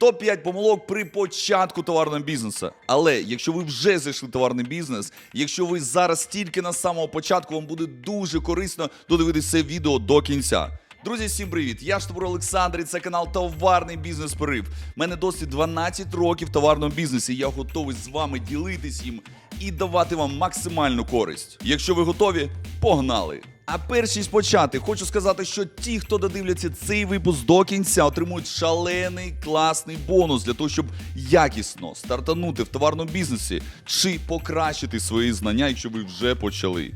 Топ-5 помилок при початку товарного бізнесу. Але якщо ви вже зайшли в товарний бізнес, якщо ви зараз тільки на самого початку, вам буде дуже корисно додивитися це відео до кінця. Друзі, всім привіт! Я Штабур Олександр і це канал Товарний бізнес Порив. У мене досвід 12 років в товарному бізнесі. Я готовий з вами ділитись їм і давати вам максимальну користь. Якщо ви готові, погнали! А перш ніж хочу сказати, що ті, хто додивляться цей випуск до кінця, отримують шалений класний бонус для того, щоб якісно стартанути в товарному бізнесі чи покращити свої знання, якщо ви вже почали.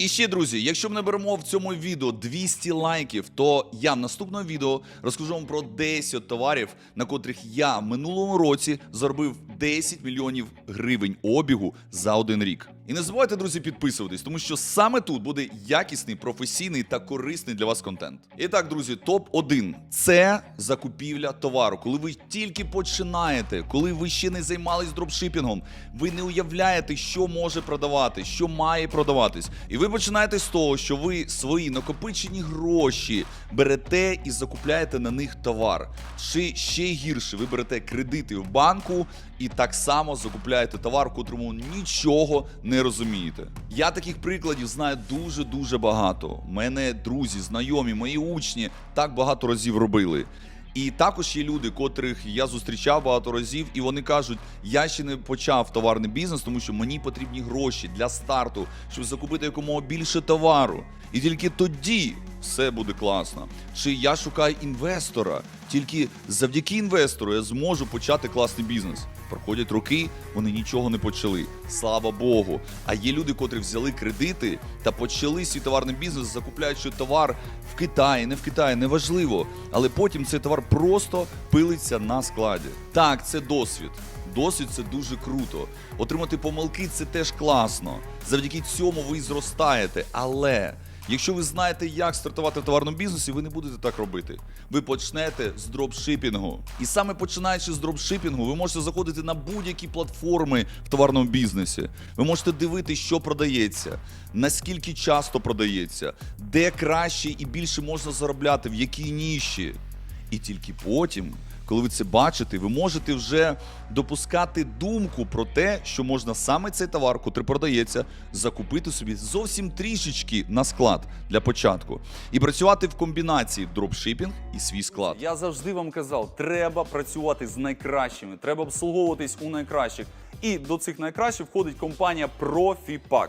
І ще, друзі, якщо ми наберемо в цьому відео 200 лайків, то я в наступному відео розкажу вам про 10 товарів, на котрих я в минулому році заробив 10 мільйонів гривень обігу за один рік. І не забувайте, друзі, підписуватись, тому що саме тут буде якісний, професійний та корисний для вас контент. І так, друзі, топ 1 це закупівля товару. Коли ви тільки починаєте, коли ви ще не займались дропшипінгом, ви не уявляєте, що може продавати, що має продаватись. І ви починаєте з того, що ви свої накопичені гроші берете і закупляєте на них товар. Чи ще гірше, ви берете кредити в банку і так само закупляєте товар, котрому нічого не розумієте. Я таких прикладів знаю дуже дуже багато. Мене друзі, знайомі, мої учні так багато разів робили. І також є люди, котрих я зустрічав багато разів, і вони кажуть: я ще не почав товарний бізнес, тому що мені потрібні гроші для старту, щоб закупити якомога більше товару. І тільки тоді все буде класно. Чи я шукаю інвестора? Тільки завдяки інвестору я зможу почати класний бізнес. Проходять роки, вони нічого не почали. Слава Богу. А є люди, котрі взяли кредити та почали свій товарний бізнес, закупляючи товар в Китаї, не в Китаї, неважливо. Але потім цей товар просто пилиться на складі. Так, це досвід. Досвід це дуже круто. Отримати помилки це теж класно. Завдяки цьому ви зростаєте. Але якщо ви знаєте, як стартувати в товарному бізнесі, ви не будете так робити. Ви почнете з дропшипінгу. І саме починаючи з дропшипінгу, ви можете заходити на будь-які платформи в товарному бізнесі. Ви можете дивитися, що продається, наскільки часто продається, де краще і більше можна заробляти, в якій ніші. І тільки потім, коли ви це бачите, ви можете вже допускати думку про те, що можна саме цей товар, котрий продається, закупити собі зовсім трішечки на склад для початку і працювати в комбінації дропшипінг і свій склад. Я завжди вам казав, треба працювати з найкращими, треба обслуговуватись у найкращих. І до цих найкращих входить компанія ProfiPack,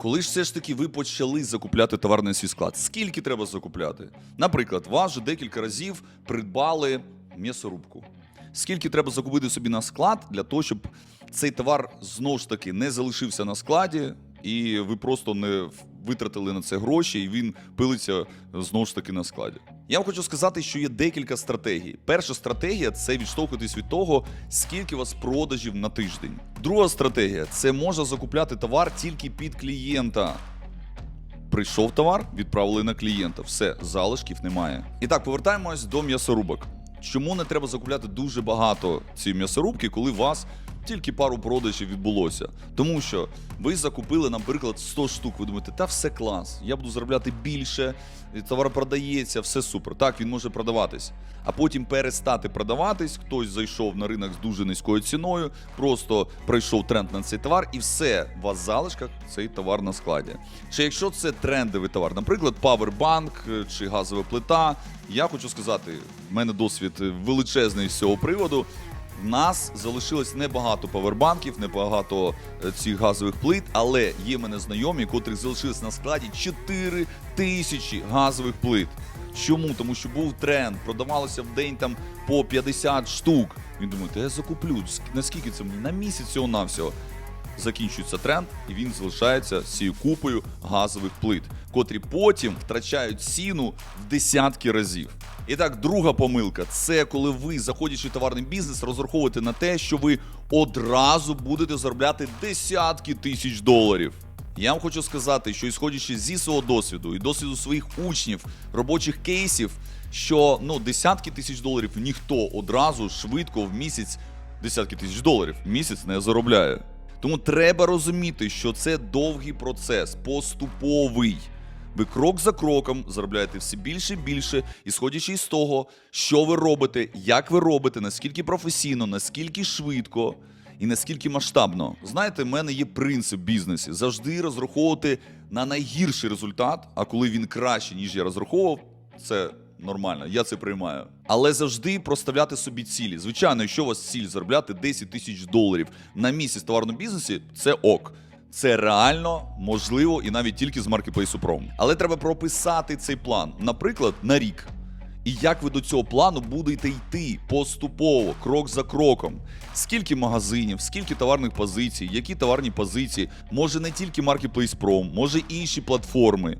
Коли ж все ж таки ви почали закупляти товар на свій склад, скільки треба закупляти? Наприклад, вас вже декілька разів придбали м'ясорубку. Скільки треба закупити собі на склад для того, щоб цей товар знову ж таки не залишився на складі, і ви просто не витратили на це гроші, і він пилиться знову ж таки на складі. Я вам хочу сказати, що є декілька стратегій. Перша стратегія це відштовхуватись від того, скільки у вас продажів на тиждень. Друга стратегія це можна закупляти товар тільки під клієнта. Прийшов товар, відправили на клієнта. Все, залишків немає. І так, повертаємось до м'ясорубок. Чому не треба закупляти дуже багато цієї м'ясорубки, коли у вас тільки пару продажів відбулося? Тому що ви закупили, наприклад, 100 штук. Ви думаєте, та все клас, я буду заробляти більше, товар продається, все супер. Так, він може продаватись. А потім перестати продаватись, хтось зайшов на ринок з дуже низькою ціною, просто пройшов тренд на цей товар, і все, у вас в залишках цей товар на складі. Чи якщо це трендовий товар, наприклад, павербанк е, чи газова плита, я хочу сказати, в мене досвід величезний з цього приводу. В нас залишилось небагато павербанків, небагато е, цих газових плит, але є мене знайомі, котрих залишилось на складі 4 тисячі газових плит. Чому? Тому що був тренд, продавалося в день там по 50 штук. Він думає, та я закуплю. Ск- Наскільки це мені? На місяць цього навсього закінчується тренд, і він залишається з цією купою газових плит, котрі потім втрачають ціну в десятки разів. І так, друга помилка це коли ви, заходячи в товарний бізнес, розраховуєте на те, що ви одразу будете заробляти десятки тисяч доларів. Я вам хочу сказати, що ісходячи зі свого досвіду і досвіду своїх учнів, робочих кейсів, що ну десятки тисяч доларів ніхто одразу швидко в місяць десятки тисяч доларів в місяць не заробляє. Тому треба розуміти, що це довгий процес, поступовий. Ви крок за кроком заробляєте все більше і більше, і сходячи із того, що ви робите, як ви робите, наскільки професійно, наскільки швидко і наскільки масштабно. Знаєте, в мене є принцип в бізнесі завжди розраховувати на найгірший результат, а коли він краще, ніж я розраховував, це нормально, я це приймаю. Але завжди проставляти собі цілі. Звичайно, якщо у вас ціль заробляти 10 тисяч доларів на місяць в товарному бізнесі, це ок. Це реально можливо і навіть тільки з маркетплейсу Пром. Але треба прописати цей план, наприклад, на рік. І як ви до цього плану будете йти поступово, крок за кроком. Скільки магазинів, скільки товарних позицій, які товарні позиції, може не тільки Marketplace Pro, може інші платформи.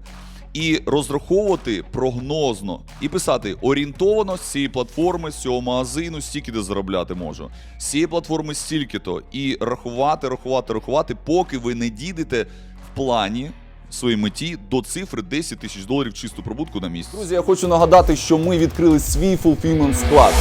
І розраховувати прогнозно і писати орієнтовано з цієї платформи, з цього магазину, стільки де заробляти можу. З цієї платформи стільки-то. І рахувати, рахувати, рахувати, поки ви не дійдете в плані своїй меті до цифри 10 тисяч доларів чисту прибутку на місяць. Друзі, я хочу нагадати, що ми відкрили свій fulfillment склад.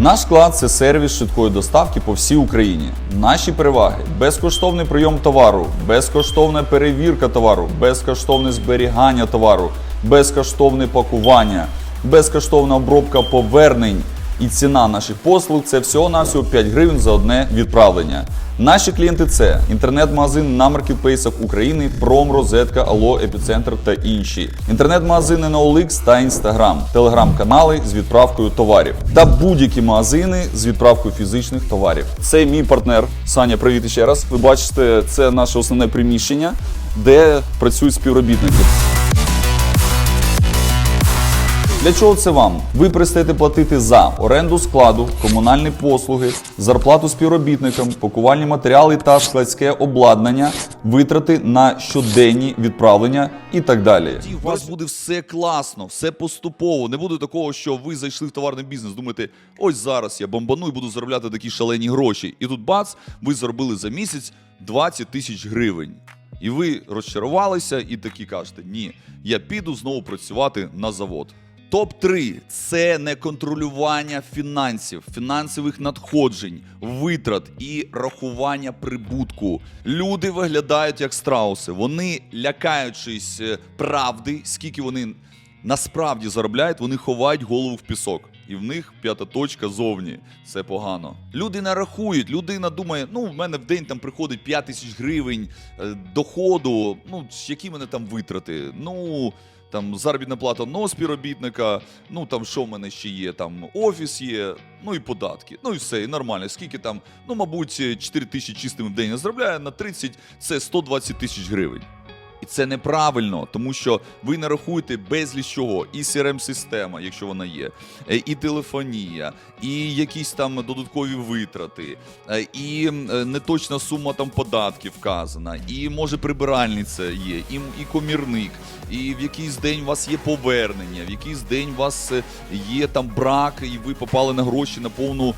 Наш склад це сервіс швидкої доставки по всій Україні. Наші переваги: безкоштовний прийом товару, безкоштовна перевірка товару, безкоштовне зберігання товару, безкоштовне пакування, безкоштовна обробка повернень. І ціна наших послуг це всього-навсього 5 гривень за одне відправлення. Наші клієнти це інтернет-магазин на маркетплейсах України, Пром, Розетка, Алло, Епіцентр та інші. Інтернет-магазини на OLX та Instagram, телеграм-канали з відправкою товарів та будь-які магазини з відправкою фізичних товарів. Це мій партнер. Саня, привіт ще раз. Ви бачите, це наше основне приміщення, де працюють співробітники. Для чого це вам? Ви перестаєте платити за оренду складу, комунальні послуги, зарплату співробітникам, пакувальні матеріали та складське обладнання, витрати на щоденні відправлення і так далі. У вас буде все класно, все поступово. Не буде такого, що ви зайшли в товарний бізнес, думаєте, ось зараз я бомбану і буду заробляти такі шалені гроші. І тут бац, ви заробили за місяць 20 тисяч гривень. І ви розчарувалися і такі кажете: ні, я піду знову працювати на завод. Топ 3 це не контролювання фінансів, фінансових надходжень, витрат і рахування прибутку. Люди виглядають як страуси. Вони лякаючись е, правди, скільки вони насправді заробляють, вони ховають голову в пісок. І в них п'ята точка зовні. Це погано. Люди не рахують. Людина думає, ну в мене в день там приходить 5 тисяч гривень е, доходу. Ну які мене там витрати? Ну там заробітна плата одного співробітника, ну там що в мене ще є, там офіс є, ну і податки. Ну і все, і нормально. Скільки там, ну, мабуть, 4 тисячі чистим в день я заробляю, на 30 це 120 тисяч гривень. І це неправильно, тому що ви не рахуєте безліч чого, і crm система якщо вона є, е, і телефонія, і якісь там додаткові витрати, е, і е, неточна сума там податків вказана, і може прибиральниця є, і, і комірник, і в якийсь день у вас є повернення, в якийсь день у вас є там брак, і ви попали на гроші на повну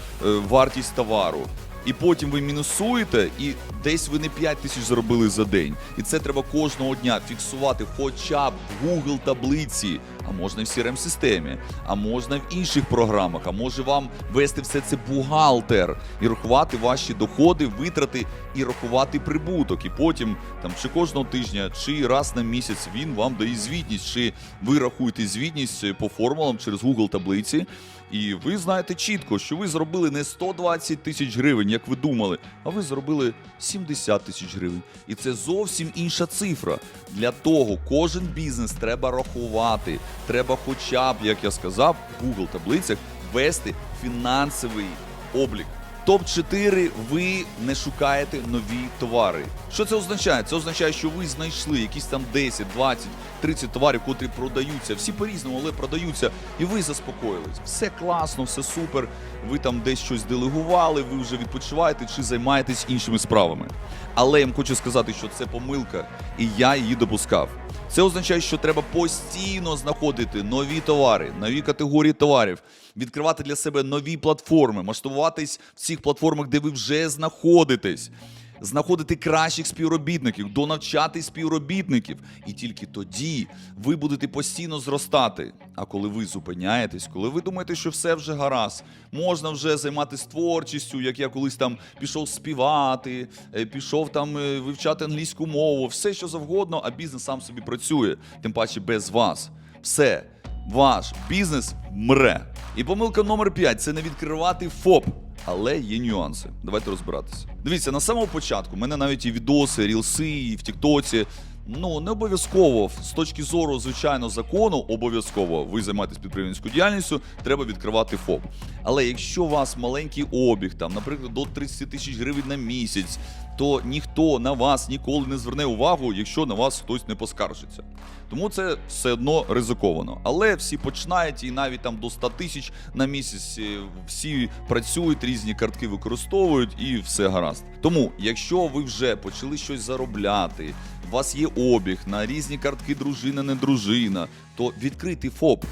вартість товару. І потім ви мінусуєте, і десь ви не 5 тисяч заробили за день. І це треба кожного дня фіксувати хоча б Google таблиці, а можна в crm системі а можна в інших програмах, а може вам вести все це бухгалтер і рахувати ваші доходи, витрати і рахувати прибуток. І потім там чи кожного тижня, чи раз на місяць він вам дає звітність, чи ви рахуєте звітність е, по формулам через Google таблиці. І ви знаєте чітко, що ви зробили не 120 тисяч гривень, як ви думали, а ви зробили 70 тисяч гривень. І це зовсім інша цифра. Для того кожен бізнес треба рахувати, треба хоча б, як я сказав, в Google таблицях ввести фінансовий облік. Топ 4 ви не шукаєте нові товари. Що це означає? Це означає, що ви знайшли якісь там 10, 20, 30 товарів, котрі продаються. Всі по-різному, але продаються, і ви заспокоїлись. Все класно, все супер. Ви там десь щось делегували, ви вже відпочиваєте чи займаєтесь іншими справами. Але я вам хочу сказати, що це помилка, і я її допускав. Це означає, що треба постійно знаходити нові товари, нові категорії товарів, відкривати для себе нові платформи, масштабуватись в цих платформах, де ви вже знаходитесь. Знаходити кращих співробітників, донавчати співробітників, і тільки тоді ви будете постійно зростати. А коли ви зупиняєтесь, коли ви думаєте, що все вже гаразд, можна вже займатися творчістю, як я колись там пішов співати, е, пішов там е, вивчати англійську мову, все що завгодно, а бізнес сам собі працює, тим паче без вас. Все, ваш бізнес мре. І помилка номер 5 це не відкривати ФОП. Але є нюанси. Давайте розбиратися. Дивіться, на самому початку мене навіть і відоси, рілси, і в Тіктоці. Ну не обов'язково з точки зору звичайно закону, обов'язково ви займаєтесь підприємницькою діяльністю, треба відкривати ФОП. Але якщо у вас маленький обіг, там, наприклад, до 30 тисяч гривень на місяць, то ніхто на вас ніколи не зверне увагу, якщо на вас хтось не поскаржиться. Тому це все одно ризиковано. Але всі починають і навіть там до 100 тисяч на місяць е, всі працюють, різні картки використовують і все гаразд. Тому, якщо ви вже почали щось заробляти, у вас є обіг на різні картки дружина, не дружина, то відкрийте ФОП.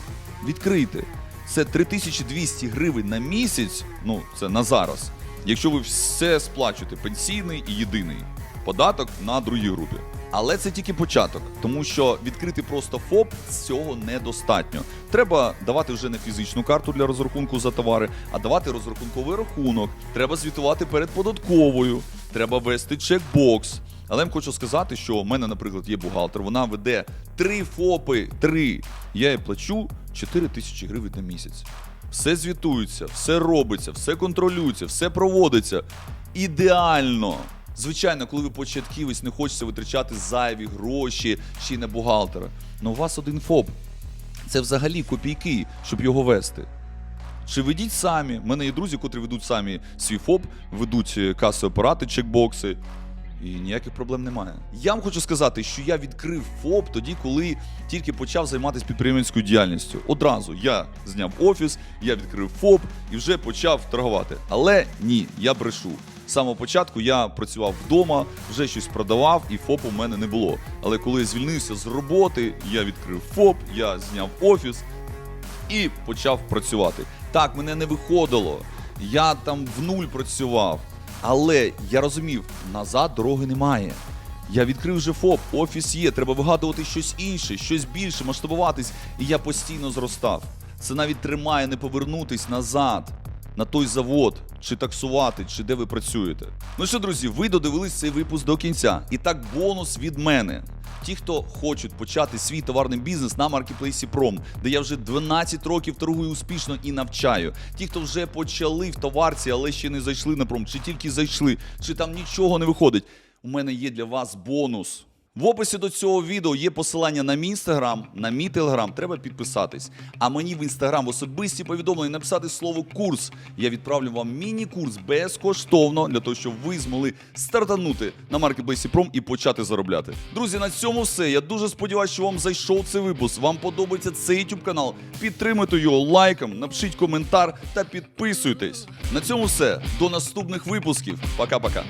Відкрийте. Це 3200 гривень на місяць, ну це на зараз. Якщо ви все сплачуєте, пенсійний і єдиний податок на другій групі. Але це тільки початок, тому що відкрити просто ФОП з цього недостатньо. Треба давати вже не фізичну карту для розрахунку за товари, а давати розрахунковий рахунок. Треба звітувати перед податковою, треба вести чекбокс. Але я хочу сказати, що в мене, наприклад, є бухгалтер, вона веде три ФОПи. Три. Я їй плачу 4 тисячі гривень на місяць. Все звітується, все робиться, все контролюється, все проводиться. Ідеально. Звичайно, коли ви початківець, не хочеться витрачати зайві гроші й на бухгалтера. Ну у вас один ФОП. Це взагалі копійки, щоб його вести. Чи ведіть самі? У мене є друзі, котрі ведуть самі свій ФОП, ведуть е, каси апарати, чекбокси. І ніяких проблем немає. Я вам хочу сказати, що я відкрив ФОП тоді, коли тільки почав займатися підприємницькою діяльністю. Одразу я зняв офіс, я відкрив ФОП і вже почав торгувати. Але ні, я брешу. З самого початку я працював вдома, вже щось продавав, і ФОПу в мене не було. Але коли я звільнився з роботи, я відкрив ФОП, я зняв офіс, і почав працювати. Так, мене не виходило. Я там в нуль працював. Але я розумів, назад дороги немає. Я відкрив вже ФОП, офіс є, треба вигадувати щось інше, щось більше, масштабуватись, і я постійно зростав. Це навіть тримає не повернутись назад на той завод, чи таксувати, чи де ви працюєте. Ну що, друзі, ви додивились цей випуск до кінця. І так, бонус від мене. Ті, хто хочуть почати свій товарний бізнес на маркетплейсі Пром, де я вже 12 років торгую успішно і навчаю. Ті, хто вже почали в товарці, але ще не зайшли на пром, чи тільки зайшли, чи там нічого не виходить. У мене є для вас бонус. В описі до цього відео є посилання на мій інстаграм, на мій телеграм. Треба підписатись. А мені в інстаграм в особисті повідомлення написати слово курс. Я відправлю вам міні-курс безкоштовно для того, щоб ви змогли стартанути на маркетплейсі Пром і почати заробляти. Друзі, на цьому все. Я дуже сподіваюся, що вам зайшов цей випуск. Вам подобається цей YouTube канал. Підтримуйте його лайком, напишіть коментар та підписуйтесь. На цьому все. До наступних випусків. Пока-пока.